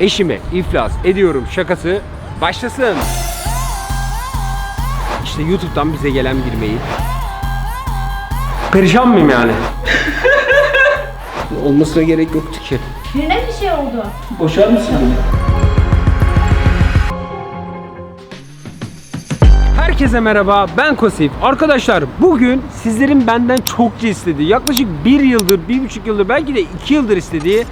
Eşime iflas ediyorum şakası başlasın. İşte YouTube'dan bize gelen bir mail. Perişan mıyım yani? Olmasına gerek yoktu ki. Birine bir şey oldu. Boşar mısın Herkese merhaba ben Kosif. Arkadaşlar bugün sizlerin benden çokça istediği yaklaşık bir yıldır, bir buçuk yıldır belki de iki yıldır istediği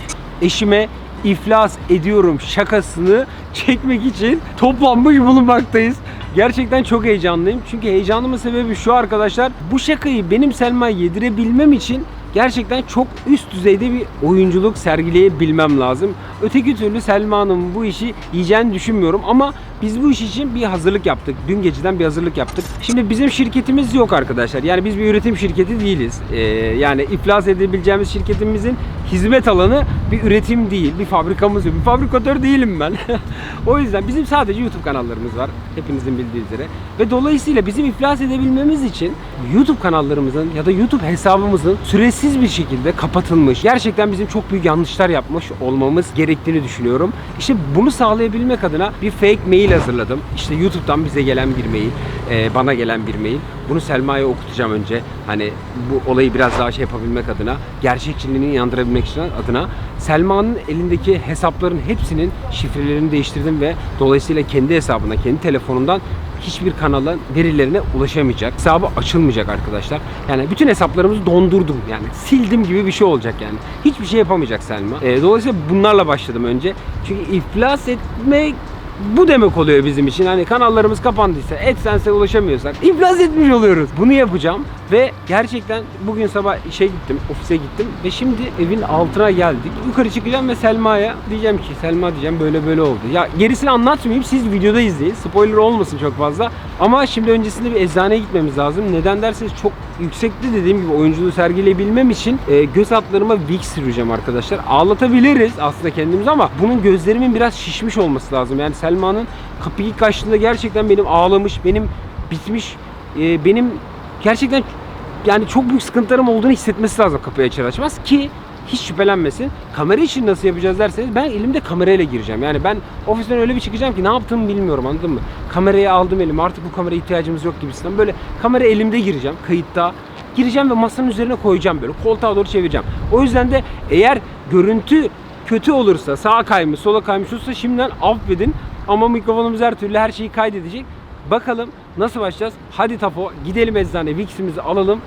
eşime iflas ediyorum şakasını çekmek için toplanmış bulunmaktayız. Gerçekten çok heyecanlıyım. Çünkü heyecanımın sebebi şu arkadaşlar. Bu şakayı benim Selma'ya yedirebilmem için gerçekten çok üst düzeyde bir oyunculuk sergileyebilmem lazım. Öteki türlü Selma'nın bu işi yiyeceğini düşünmüyorum ama biz bu iş için bir hazırlık yaptık. Dün geceden bir hazırlık yaptık. Şimdi bizim şirketimiz yok arkadaşlar. Yani biz bir üretim şirketi değiliz. Ee, yani iflas edebileceğimiz şirketimizin hizmet alanı bir üretim değil, bir fabrikamız yok. Bir fabrikatör değilim ben. o yüzden bizim sadece YouTube kanallarımız var. Hepinizin bildiği üzere. Ve dolayısıyla bizim iflas edebilmemiz için YouTube kanallarımızın ya da YouTube hesabımızın süresiz bir şekilde kapatılmış. Gerçekten bizim çok büyük yanlışlar yapmış olmamız gerektiğini düşünüyorum. İşte bunu sağlayabilmek adına bir fake mail hazırladım. İşte YouTube'dan bize gelen bir mail, e, bana gelen bir mail. Bunu Selma'ya okutacağım önce. Hani bu olayı biraz daha şey yapabilmek adına, gerçekçiliğini inandırabilmek için adına Selma'nın elindeki hesapların hepsinin şifrelerini değiştirdim ve dolayısıyla kendi hesabına, kendi telefonundan hiçbir kanalın verilerine ulaşamayacak. Hesabı açılmayacak arkadaşlar. Yani bütün hesaplarımızı dondurdum. Yani sildim gibi bir şey olacak yani. Hiçbir şey yapamayacak Selma. Ee, dolayısıyla bunlarla başladım önce. Çünkü iflas etmek bu demek oluyor bizim için. Hani kanallarımız kapandıysa, AdSense'e ulaşamıyorsak iflas etmiş oluyoruz. Bunu yapacağım ve gerçekten bugün sabah işe gittim, ofise gittim ve şimdi evin altına geldik. Yukarı çıkacağım ve Selma'ya diyeceğim ki Selma diyeceğim böyle böyle oldu. Ya gerisini anlatmayayım siz videoda izleyin. Spoiler olmasın çok fazla. Ama şimdi öncesinde bir eczaneye gitmemiz lazım. Neden derseniz çok yüksekte dediğim gibi oyunculuğu sergileyebilmem için e, göz altlarıma Vicks süreceğim arkadaşlar. Ağlatabiliriz aslında kendimizi ama bunun gözlerimin biraz şişmiş olması lazım. Yani Selma'nın kapıyı ilk açtığında gerçekten benim ağlamış, benim bitmiş, e, benim gerçekten yani çok büyük sıkıntılarım olduğunu hissetmesi lazım kapıyı açar açmaz ki hiç şüphelenmesin. Kamera için nasıl yapacağız derseniz ben elimde kamerayla gireceğim. Yani ben ofisten öyle bir çıkacağım ki ne yaptığımı bilmiyorum anladın mı? Kamerayı aldım elime artık bu kameraya ihtiyacımız yok gibisinden. Böyle kamera elimde gireceğim kayıtta. Gireceğim ve masanın üzerine koyacağım böyle koltuğa doğru çevireceğim. O yüzden de eğer görüntü kötü olursa sağ kaymış sola kaymış olursa şimdiden affedin. Ama mikrofonumuz her türlü her şeyi kaydedecek. Bakalım nasıl başlayacağız? Hadi Tafo gidelim eczane Vicks'imizi alalım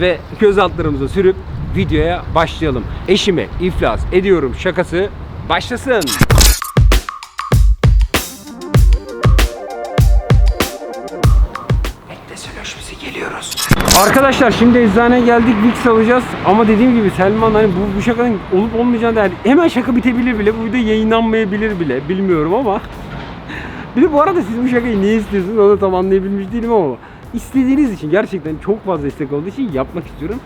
ve göz altlarımıza sürüp videoya başlayalım. Eşime iflas ediyorum şakası başlasın. Arkadaşlar şimdi eczaneye geldik Vicks alacağız ama dediğim gibi Selman hani bu, bu şakanın olup olmayacağını der. Hemen şaka bitebilir bile bu video yayınlanmayabilir bile bilmiyorum ama bir de bu arada siz bu şakayı niye istiyorsunuz onu tam anlayabilmiş değilim ama istediğiniz için gerçekten çok fazla istek olduğu için yapmak istiyorum.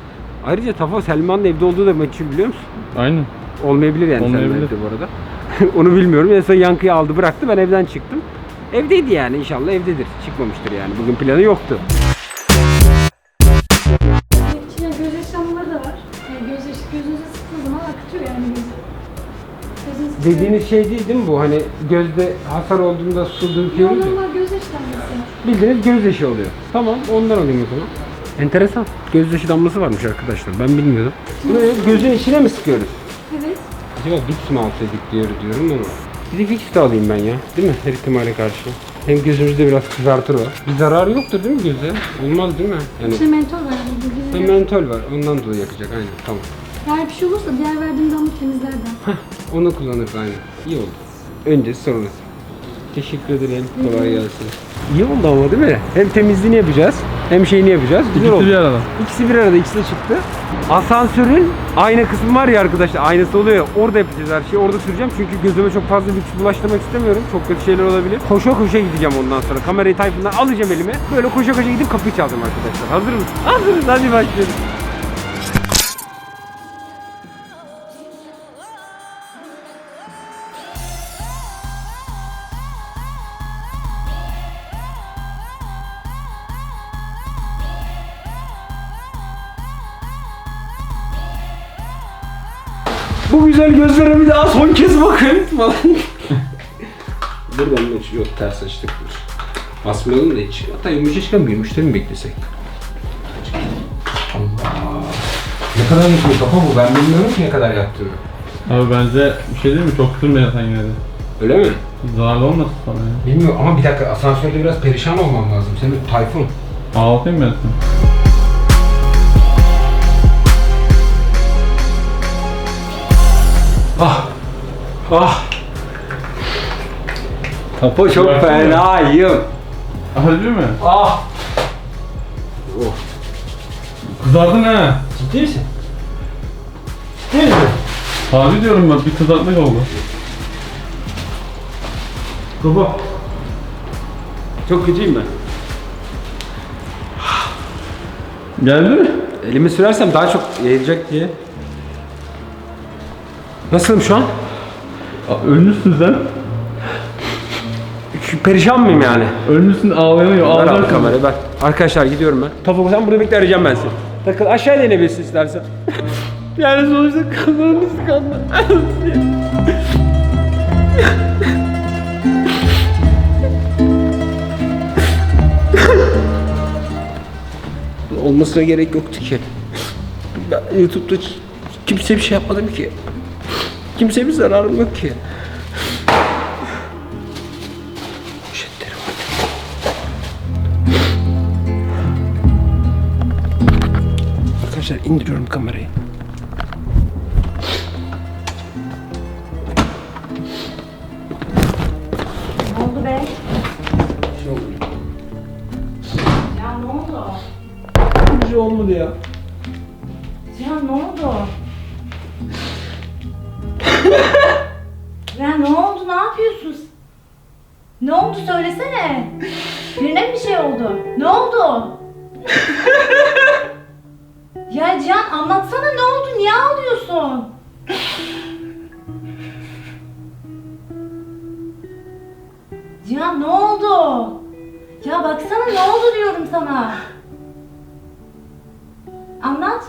Ayrıca Tafa Selman'ın evde olduğu da meçhul biliyor musun? Aynen. Olmayabilir yani Olmayabilir. Selman evde bu arada. Onu bilmiyorum. En son yankıyı aldı bıraktı ben evden çıktım. Evdeydi yani inşallah evdedir. Çıkmamıştır yani. Bugün planı yoktu. Dediğiniz şey değil değil mi bu? Hani gözde hasar olduğunda su döküyoruz ya. Normal göz yaşlanması. Bildiğiniz gözyaşı oluyor. Tamam ondan alayım o zaman. Enteresan. Gözyaşı damlası varmış arkadaşlar. Ben bilmiyordum. Bunu gözün içine mi sıkıyoruz? Evet. Acaba Vicks mi alsaydık diyor diyorum ama. Bir de Vicks de alayım ben ya. Değil mi? Her ihtimale karşı. Hem gözümüzde biraz kızartır var. Bir zararı yoktur değil mi göze? Olmaz değil mi? Yani İçine mentol var. Bu Ha, güzel. mentol var. Ondan dolayı yakacak. Aynen. Tamam. Eğer bir şey olursa diğer verdiğim damla temizlerden. Onu kullanırız aynen. İyi oldu. Öncesi sonrası. Teşekkür ederim. Kolay gelsin. İyi oldu ama değil mi? Hem temizliğini yapacağız hem şeyini yapacağız. Güzel İkisi oldu. bir arada. İkisi bir arada, ikisi de çıktı. Asansörün ayna kısmı var ya arkadaşlar, aynası oluyor ya, orada yapacağız her şeyi. Orada süreceğim çünkü gözüme çok fazla lüks bulaştırmak istemiyorum. Çok kötü şeyler olabilir. Koşa koşa gideceğim ondan sonra. Kamerayı Tayfun'dan alacağım elime. Böyle koşa koşa gidip kapıyı çalacağım arkadaşlar. Hazır mısın? Hazırız, hadi başlayalım. Bu güzel gözlere bir daha son kez bakın falan. Buradan açıyor? Yok ters açtık. Dur. Basmayalım da hiç. Hatta yumuşa çıkan bir müşteri mi beklesek? Allah. Ne kadar yakıyor kafa bu? Ben bilmiyorum ki ne kadar yaktığını. Abi bence bir şey değil mi? Çok kırmayan sen yine de. Öyle mi? Zararlı olmasın sana ya. Bilmiyorum ama bir dakika asansörde biraz perişan olmam lazım. Senin Tayfun. Ağlatayım ben seni. Ah. Kafa çok Bıraksana. fenayım. Harbi mi? Ah. Oh. Kızardın ha. Ciddi misin? Ciddi misin? Harbi diyorum ben bir kızartmak oldu. Baba. Çok kötüyüm ben. Geldi mi? Elimi sürersem daha çok yayılacak diye. Nasılım şu an? Sen. Şu Perişan mıyım yani? Ölmüşsün ağlayamıyor. Ver abi Ağlarsın. kamerayı ver. Arkadaşlar gidiyorum ben. Topuk sen burada bekle arayacağım ben seni. Takıl aşağıya inebilirsin istersen. yani sonuçta kanalımız kanlı. Olmasına gerek yoktu ki. Ben YouTube'da kimse bir şey yapmadım ki. Kimseye bir zararım yok ki. Arkadaşlar indiriyorum kamerayı. Ne oldu be? Şey oldu. Ya ne oldu? Bir şey olmadı ya. Söylesene. Birine bir şey oldu? Ne oldu? ya Cihan anlatsana ne oldu? Niye ağlıyorsun? Cihan ne oldu? Ya baksana ne oldu diyorum sana. Anlat.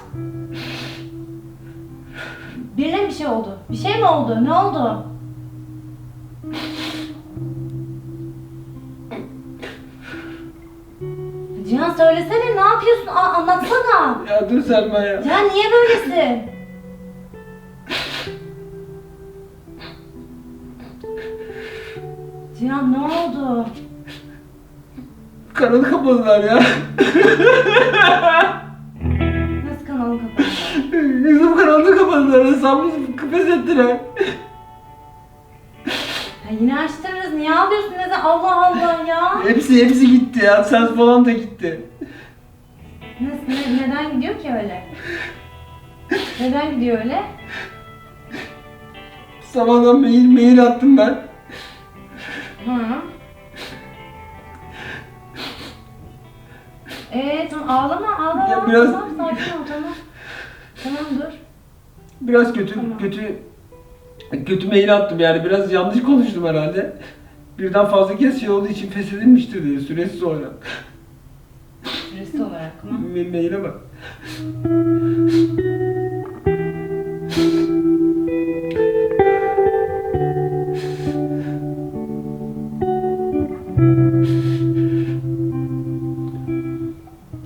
Birine bir şey oldu. Bir şey mi oldu? Ne oldu? Cihan söylesene ne yapıyorsun? Aa, anlatsana. Ya dur Selma ya. Ya niye böylesin? Cihan ne oldu? Kanalı kapadılar ya. Nasıl kanalın kapandı? Bizim kanalını kapadılar. Hesabımızı kıpes ettiler. Ya yine açtınız. Niye ağlıyorsun? Allah Allah ya. Hepsi hepsi gitti ya. Sen falan da gitti. Nasıl, ne- neden gidiyor ki öyle? Neden gidiyor öyle? Sabahdan mail, mail attım ben. Hı. Ee tamam ağlama ağlama. Ya biraz- Tamam sakin ol tamam. Tamam dur. Biraz kötü Tamam. kötü kötü mail attım yani biraz yanlış konuştum herhalde. Birden fazla kez şey olduğu için feshedilmiştir diye süresiz olarak. Süresi olarak mı? Ma- Maile bak.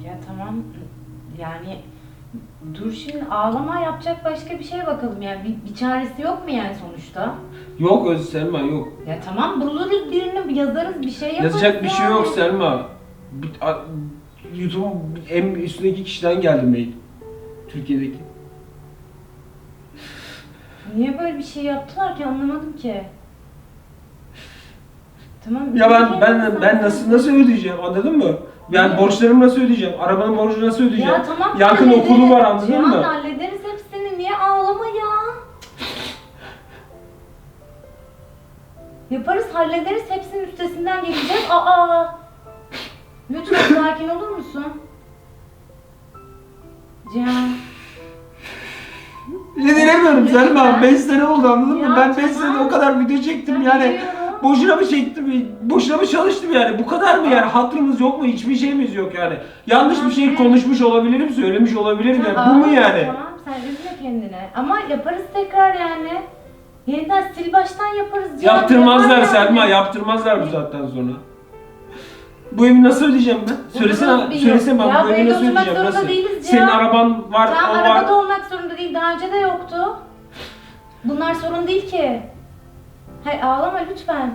Ya tamam yani dur şimdi ağlama yapacak başka bir şeye bakalım yani bir, bir çaresi yok mu yani sonuçta? Yok Öz Selma yok. Ya tamam buluruz birini yazarız bir şey yaparız Yazacak bir şey yani. yok Selma. YouTube'un en üstündeki kişiden geldi mail. Türkiye'deki. Niye böyle bir şey yaptılar ki anlamadım ki. Tamam. Ya ben ben ben nasıl nasıl ödeyeceğim anladın mı? Yani borçlarımı nasıl ödeyeceğim? Arabanın borcunu nasıl ödeyeceğim? Ya tamam Yakın okulu var anladın mı? Yaparız hallederiz hepsinin üstesinden geleceğiz. Aa! Lütfen sakin olur musun? Cihan. Lütfen. Selma. 5 sene oldu anladın Ya mı? Ben 5 tamam. sene o kadar video çektim Ben yani. biliyorum. Boşuna mı çektim? Boşuna mı çalıştım yani? Bu kadar mı yani? Hatırımız yok mu? Hiçbir şeyimiz yok yani. Yanlış bir şey konuşmuş olabilirim, söylemiş olabilirim yani. Bu mu yani? Tamam sen üzme kendini. Ama yaparız tekrar yani. Yeniden sil baştan yaparız Cihan. Yaptırmazlar Selma, yani. yaptırmazlar bu saatten sonra. Bu evi nasıl ödeyeceğim ben? Bunu Söylesene, bir- söylesene bana Ya bu evi evde nasıl oturmak ödeyeceğim? zorunda Nasıl? değiliz Senin ya. araban var, Tamam o arabada var. olmak zorunda değil. Daha önce de yoktu. Bunlar sorun değil ki. Hay ağlama lütfen.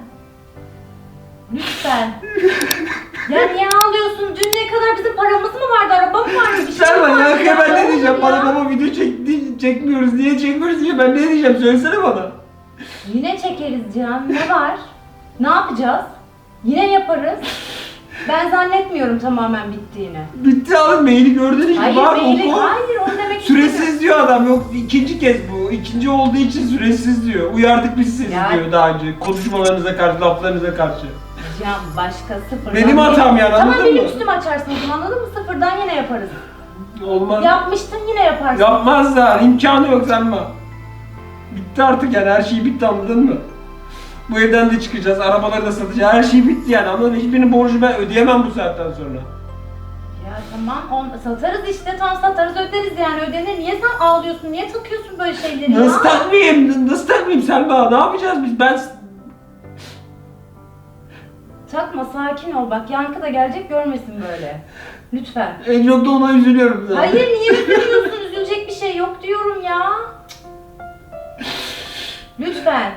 Lütfen. ya niye ağlıyorsun? Dün ne kadar bizim paramız mı vardı? Araba mı vardı? Bir şey Selma mi vardı ya ben ne olur diyeceğim? ya? Bana baba video çek, di- çekmiyoruz, niye çekmiyoruz diye ben ne diyeceğim? Söylesene bana. Yine çekeriz Cihan. Ne var? Ne yapacağız? Yine yaparız. Ben zannetmiyorum tamamen bittiğini. Bitti abi maili gördün işte. Hayır, Bak, maili, oku. hayır onu demek istemiyorum. Süresiz diyor adam. Yok ikinci kez bu. İkinci olduğu için süresiz diyor. Uyardık biz sizi Ya- diyor daha önce. Konuşmalarınıza karşı, laflarınıza karşı. Cihan başka sıfırdan. Benim hatam yani, Tamam anladın benim mı? üstüme açarsın o zaman anladın mı? Sıfırdan yine yaparız. Olmaz. Yapmıştın yine yaparsın. Yapmazlar. imkanı yok Selma. Bitti artık yani. Her şey bitti anladın mı? Bu evden de çıkacağız. Arabaları da satacağız. Her şey bitti yani anladın mı? Hiçbirinin borcu ben ödeyemem bu saatten sonra. Ya tamam on, satarız işte tam satarız öderiz yani ödenir. Niye sen ağlıyorsun? Niye takıyorsun böyle şeyleri ya? Nasıl takmayayım? Nasıl takmayayım Selma? Ne yapacağız biz? Ben Takma sakin ol bak yankı da gelecek görmesin böyle. Lütfen. en çok da ona üzülüyorum zaten. Hayır niye üzülüyorsun? Üzülecek bir şey yok diyorum ya. Lütfen.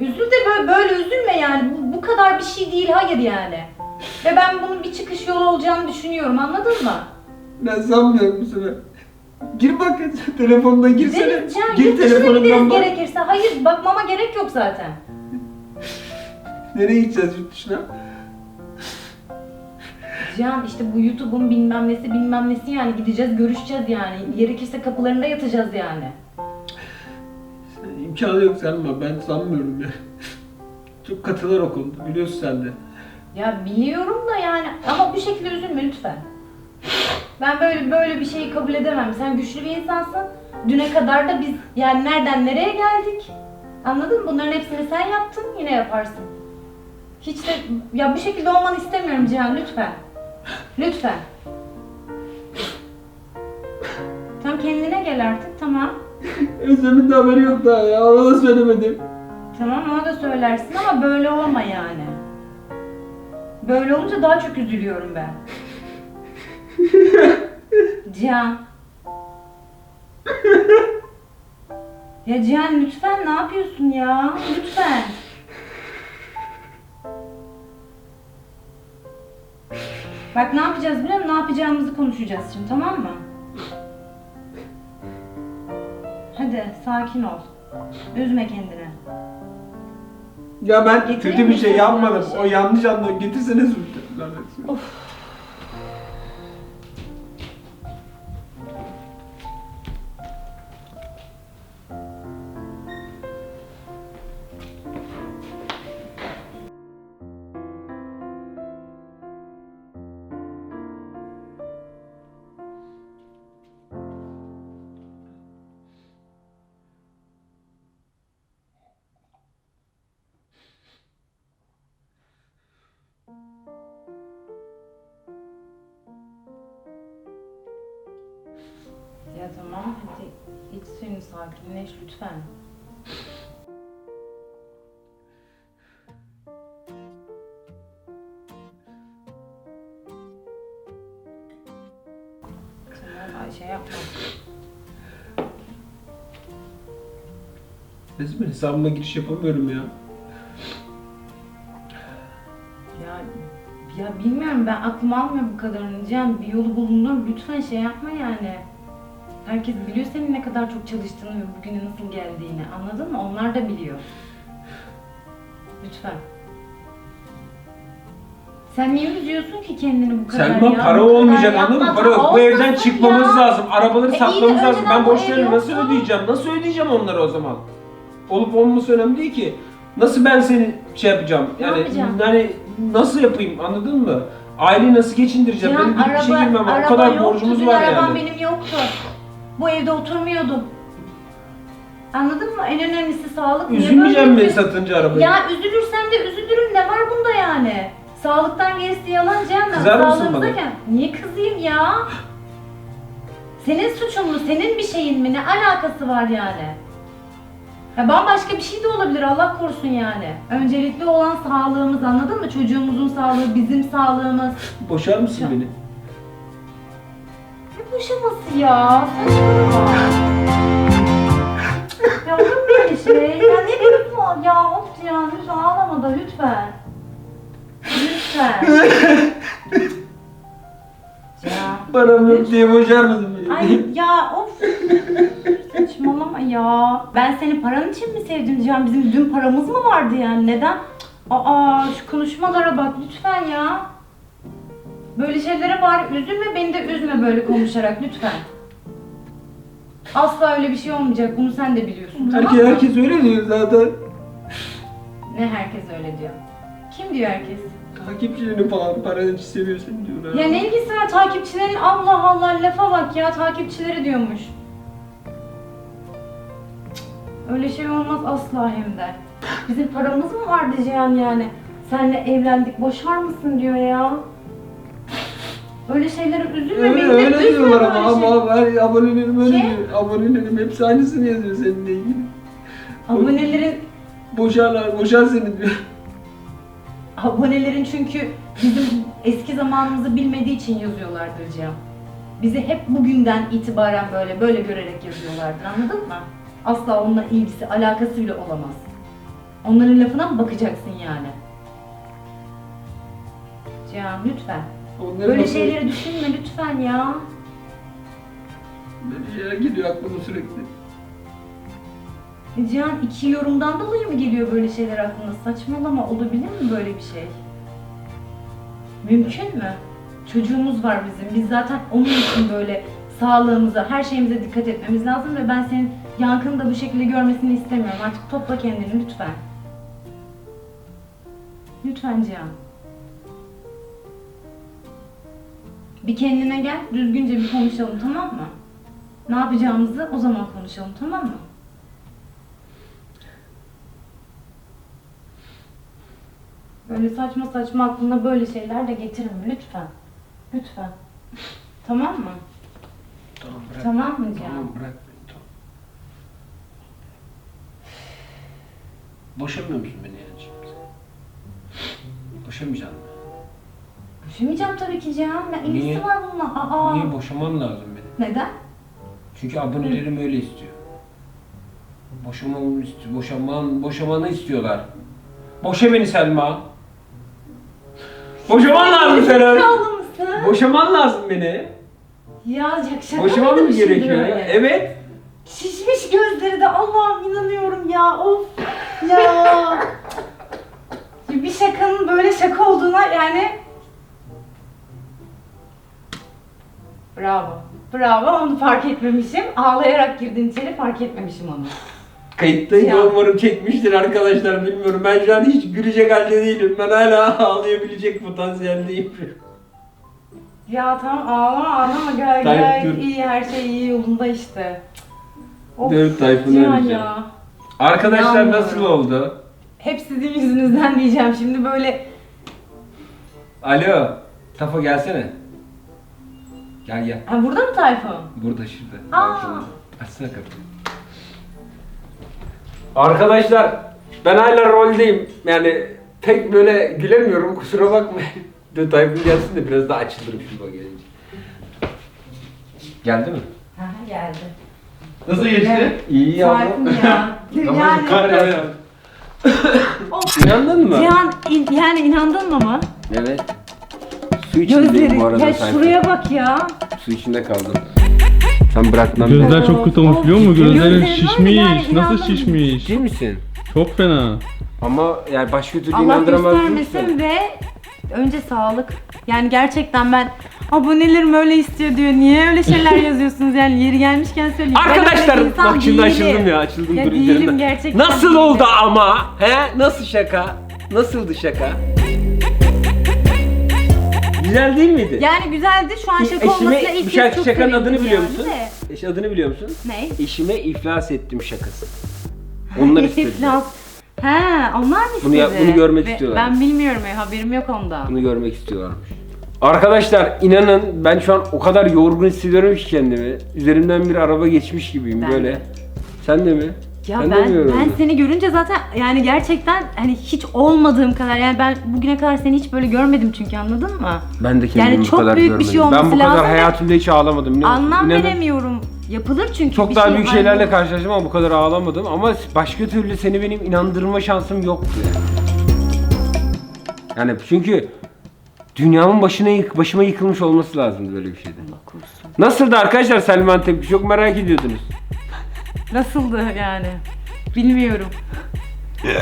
Üzül de böyle, böyle üzülme yani. Bu, bu kadar bir şey değil hayır yani. Ve ben bunun bir çıkış yolu olacağını düşünüyorum anladın mı? Ben sanmıyorum bu sefer. Gir bak telefonuna girsene. Gideriz Can, Gir yurt dışına telefonundan gideriz bak. gerekirse. Hayır bakmama gerek yok zaten. Nereye gideceğiz yurt dışına? Can işte bu YouTube'un bilmem nesi bilmem nesi yani gideceğiz görüşeceğiz yani. Gerekirse kapılarında yatacağız yani. İmkanı yok Selma. Ben sanmıyorum ya. Çok katılar o. Biliyorsun sen de. Ya biliyorum da yani ama bu şekilde üzülme lütfen. Ben böyle böyle bir şeyi kabul edemem. Sen güçlü bir insansın. Düne kadar da biz yani nereden nereye geldik? Anladın mı? Bunların hepsini sen yaptın, yine yaparsın. Hiç de ya bu şekilde olmanı istemiyorum Cihan lütfen. Lütfen. Tam kendine gel artık tamam. Özlem'in de haberi yok daha ya. Ona da söylemedim. Tamam ona da söylersin ama böyle olma yani. Böyle olunca daha çok üzülüyorum ben. Cihan. Ya Cihan lütfen ne yapıyorsun ya? Lütfen. Bak ne yapacağız biliyor musun? Ne yapacağımızı konuşacağız şimdi tamam mı? Hadi sakin ol. Üzme kendini. Ya ben Getireyim kötü bir mi şey sana yapmadım. bir şey? O yanlış anladı. Getirsene Zülfü. Ya tamam hadi iç suyunu sakinleş lütfen. Tamam Ayşe yapma. Resmen hesabıma giriş yapamıyorum ya. Ya ya bilmiyorum ben aklım almıyor bu kadarını Cihan bir yolu bulunur lütfen şey yapma yani. Herkes biliyor senin ne kadar çok çalıştığını ve bugüne nasıl geldiğini anladın mı? Onlar da biliyor. Lütfen. Sen niye üzüyorsun ki kendini bu kadar Selma ya? para Bu kadar olmayacak anladın mı? Para yok. Bu evden çıkmamız ya. lazım. Arabaları E, iyi de satmamız lazım. önceden Ben bu ev nasıl yoktu. ödeyeceğim? Nasıl ödeyeceğim onları o zaman? Olup olmaması önemli değil ki. Nasıl ben seni şey yapacağım? Ne Yani yapacağım? yani nasıl yapayım anladın mı? Aileyi nasıl geçindireceğim? Cihan Benim bir araba, şey girmem. araba O kadar yoktu. borcumuz Dün var arabam yani. benim yoktu. Bu evde oturmuyordum. Anladın mı? En önemlisi sağlık. Niye Üzülmeyeceğim böyle mi üzül- satınca arabayı? Ya üzülürsem de üzülürüm ne var bunda yani? Sağlıktan gerisi yalan Cihan. Kızar mısın bana? gel. Niye kızayım ya? Senin suçun mu? Senin bir şeyin mi? Ne alakası var yani? Ya bambaşka bir şey de olabilir Allah korusun yani. Öncelikli olan sağlığımız anladın mı? Çocuğumuzun sağlığı, bizim sağlığımız. Boşar mısın beni? Boşaması ya? Saçmalama. ya olur mu böyle şey? Ya ne diyorsun? Ya of ya lütfen ağlama da lütfen. Lütfen. ya. Param yok diye boşar mısın beni? Ay ya of. Saçmalama ya. Ben seni paran için mi sevdim Cihan? Bizim dün paramız mı vardı yani? Neden? Aa şu konuşmalara bak lütfen ya. Böyle şeylere bari üzülme beni de üzme böyle konuşarak lütfen. Asla öyle bir şey olmayacak. Bunu sen de biliyorsun. Tamam Herkes, mı? herkes öyle diyor zaten. Ne herkes öyle diyor. Kim diyor herkes? Takipçilerini falan paranın için seviyorsun diyorlar. Ya ne ilgisi var takipçilerin Allah Allah lafa bak ya takipçileri diyormuş. Öyle şey olmaz asla hem de. Bizim paramız mı vardı Cihan yani? Senle evlendik boşar mısın diyor ya. Öyle şeylere üzülme Öyle, de öyle üzme diyorlar böyle ama şey. ama her abonelerim öyle Kim? diyor. Abonelerim hepsi aynısını yazıyor seninle ilgili. Abonelerin, Boşarlar, boşar seni diyor. abonelerin çünkü bizim eski zamanımızı bilmediği için yazıyorlardır Cihan. Bizi hep bugünden itibaren böyle böyle görerek yazıyorlardır anladın mı? Asla onunla ilgisi, alakası bile olamaz. Onların lafına mı bakacaksın yani? Cihan lütfen. Onların Böyle şeyleri düşünme lütfen ya. Böyle şeyler geliyor aklıma sürekli. E Cihan iki yorumdan dolayı mı geliyor böyle şeyler aklına? Saçmalama olabilir mi böyle bir şey? Mümkün mü? Çocuğumuz var bizim. Biz zaten onun için böyle sağlığımıza, her şeyimize dikkat etmemiz lazım ve ben senin yankını da bu şekilde görmesini istemiyorum. Artık topla kendini lütfen. Lütfen Cihan. Bir kendine gel, düzgünce bir konuşalım tamam mı? Ne yapacağımızı o zaman konuşalım tamam mı? Böyle saçma saçma aklına böyle şeyler de getirme lütfen. Lütfen. Tamam mı? Tamam bırak. Tamam mı Cihan? Tamam bırak beni tamam. Boşamıyor musun beni yani şimdi? Boşamayacaksın mı? Boşamayacağım tabii ki Cihan. Ne ilgisi Niye? var bununla? Aa. Niye boşaman lazım benim? Neden? Çünkü abonelerim öyle istiyor. Boşamamı istiyor. Boşaman, boşamanı istiyorlar. Boşa beni Selma. Boşaman lazım Selen. Zekalı mısın? Boşaman lazım beni. Ya şaka Boşaman mıydı mı şimdi gerekiyor? öyle? ya? Evet. Şişmiş gözleri de Allah'ım inanıyorum ya of ya. Ya bir şakanın böyle şaka olduğuna yani Bravo. Bravo onu fark etmemişim. Ağlayarak girdin içeri fark etmemişim onu. Kayıttayım Ya. umarım çekmiştir arkadaşlar bilmiyorum. Ben şu an hiç gülecek halde değilim. Ben hala ağlayabilecek potansiyeldeyim. Ya tamam ağlama ağlama gayet, Tayyip, gayet dur. iyi her şey iyi yolunda işte. Of, Dört Tayfun'u Cihan arayacağım. ya. Arkadaşlar İnanmıyorum. nasıl oldu? Hep sizin yüzünüzden diyeceğim şimdi böyle Alo. Tafa gelsene. Gel gel. Ha burada mı Tayfun? Burada şurada. Aa. Açsana kapıyı. Arkadaşlar ben hala roldeyim. Yani pek böyle gülemiyorum kusura bakmayın. Dur Tayfun gelsin de biraz daha açılırım şurada gelince. Geldi mi? Ha geldi. Nasıl geçti? İyi Tayfun ya. yani, Kar yağıyor. İnandın mı? Cihan in- yani inandın mı mı? Evet. Su içindeyim Gözleri. bu arada Ya şuraya bak ya. Su içinde kaldım. Sen bırakmam Gözler çok kötü olmuş biliyor musun? Gözlerin Gözlerin var ya, şişmiş. yani Nasıl inandım. şişmiş? Ciddi misin? Çok fena. Ama yani başka türlü Allah inandıramaz göstermesin ve önce sağlık. Yani gerçekten ben abonelerim öyle istiyor diyor. Niye öyle şeyler yazıyorsunuz yani yeri gelmişken söyleyeyim. Ben öyle bir Arkadaşlar insan bak şimdi değilim. açıldım ya açıldım Ya dur değilim üzerinden. gerçekten. Nasıl değilim. oldu ama? He? Nasıl şaka? Nasıldı şaka? Güzel değil miydi? Yani güzeldi şu an şaka Eşime olmasına ilk bu kez şarkı çok şakanın sevindim adını biliyor yani musun? de. Eş adını biliyor musun? Ne? Eşime iflas ettim şakası. Onlar istedi. İflas. He, onlar mı istedi? Bunu yap- bunu görmek istiyorlar. Ben bilmiyorum ya, haberim yok ondan. Bunu görmek istiyorlarmış. Arkadaşlar inanın ben şu an o kadar yorgun hissediyorum ki kendimi. Üzerimden bir araba geçmiş gibiyim Ben böyle. de. Sen de mi? Ya Ben ben ben seni görünce zaten yani gerçekten hani hiç olmadığım kadar yani ben bugüne kadar seni hiç böyle görmedim çünkü anladın mı? Ben de kendimi Yani bu çok kadar büyük bir şey görmedim. Ben bu olması kadar lazım ve hayatımda hiç ağlamadım biliyor musun? Anlam İnanın- veremiyorum. Yapılır çünkü Çok bir daha şey büyük hani- şeylerle karşılaştım ama bu kadar ağlamadım. Ama başka türlü seni benim inandırma şansım yoktu yani. Yani çünkü dünyamın başına yık, başıma yıkılmış olması lazım böyle bir şeyde. Allah korusun. Nasıldı arkadaşlar Selman tepki? Çok merak ediyordunuz. Nasıldı yani? Bilmiyorum.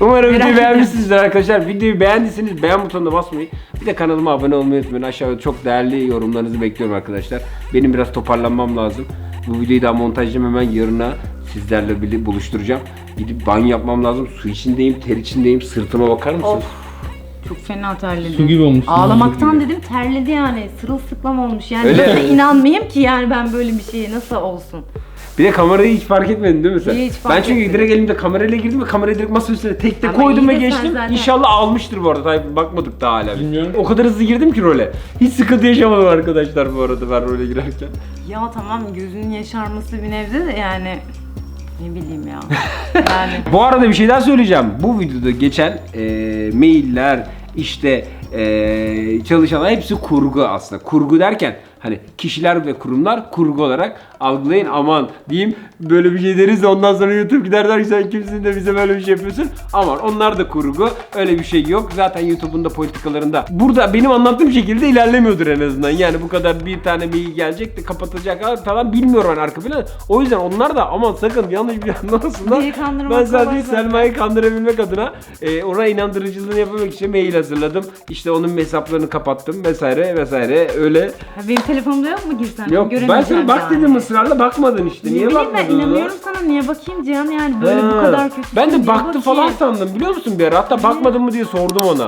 Umarım Merak videoyu ediyorum. beğenmişsinizdir arkadaşlar. Videoyu beğendiyseniz beğen butonuna basmayı, bir de kanalıma abone olmayı unutmayın. Aşağıda çok değerli yorumlarınızı bekliyorum arkadaşlar. Benim biraz toparlanmam lazım. Bu videoyu daha montajlayacağım hemen yarına sizlerle birlikte buluşturacağım. Gidip banyo yapmam lazım. Su içindeyim, ter içindeyim. Sırtıma bakar mısınız? Of. Çok fena terledi. Su gibi olmuş. Ağlamaktan gibi. dedim terledi yani. Sırılsıklam olmuş. Yani Öyle nasıl mi? inanmayayım ki yani ben böyle bir şeye nasıl olsun? Bir de kamerayı hiç fark etmedin değil mi sen? Hiç fark ben çünkü etmedim. direkt elimde kamerayla girdim ve kamerayı direkt masa üstüne tek tek Ama koydum iyi ve de sen geçtim. zaten- İnşallah almıştır bu arada. Tabii bakmadık daha hala. Bilmiyorum. O kadar hızlı girdim ki role. Hiç sıkıntı yaşamadım arkadaşlar bu arada ben role girerken. Ya tamam gözünün yaşarması bir nevde de yani ne bileyim ya. Yani Bu arada bir şey daha söyleyeceğim. Bu videoda geçen e, mailler, işte e, çalışanlar hepsi kurgu aslında. Kurgu derken hani kişiler ve kurumlar kurgu olarak algılayın aman diyeyim böyle bir şey deriz de ondan sonra YouTube gider der ki sen kimsin de bize böyle bir şey yapıyorsun. Aman onlar da kurgu öyle bir şey yok. Zaten YouTube'un da politikalarında burada benim anlattığım şekilde ilerlemiyordur en azından. Yani bu kadar bir tane mail gelecek de kapatacak falan bilmiyorum ben arka plan. O yüzden onlar da aman sakın yanlış bir anlamasınlar. Beni kandırmak Ben sadece. Selma'yı kandırabilmek adına e, ona inandırıcılığını yapabilmek için mail hazırladım. İşte onun hesaplarını kapattım vesaire vesaire öyle. ya benim telefonumda yok mu girsen? Yok ben sana bak dedim ısrarla bakmadın işte. Niye bileyim ben bakmadın? ona? inanıyorum sana niye bakayım Cihan yani böyle bu Ha, kadar kötü. Ben de baktı falan sandım biliyor musun bir ara. Hatta bakmadın mı diye sordum ona.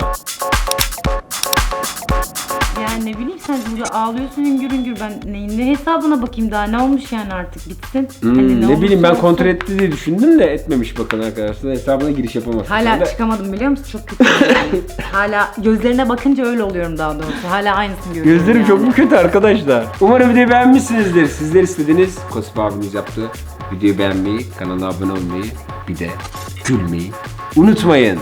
Yani ne bileyim sen burada ağlıyorsun hüngür hüngür ben neyin ne hesabına bakayım daha ne olmuş yani artık bitsin. Hmm, Hani ne olursa bileyim ben olsun. kontrol etti diye düşündüm de etmemiş bakın arkadaşlar. Hesabına giriş yapamazsın. Sen Hala çıkamadım biliyor musun? Çok kötü. yani. Hala gözlerine bakınca öyle oluyorum daha doğrusu. Hala aynısını görüyorum. Gözlerim yani. çok mu kötü arkadaşlar? Umarım videoyu beğenmişsinizdir. Sizler istediniz. Kosip abimiz yaptı. Videoyu beğenmeyi, kanala abone olmayı, bir de gülmeyi unutmayın.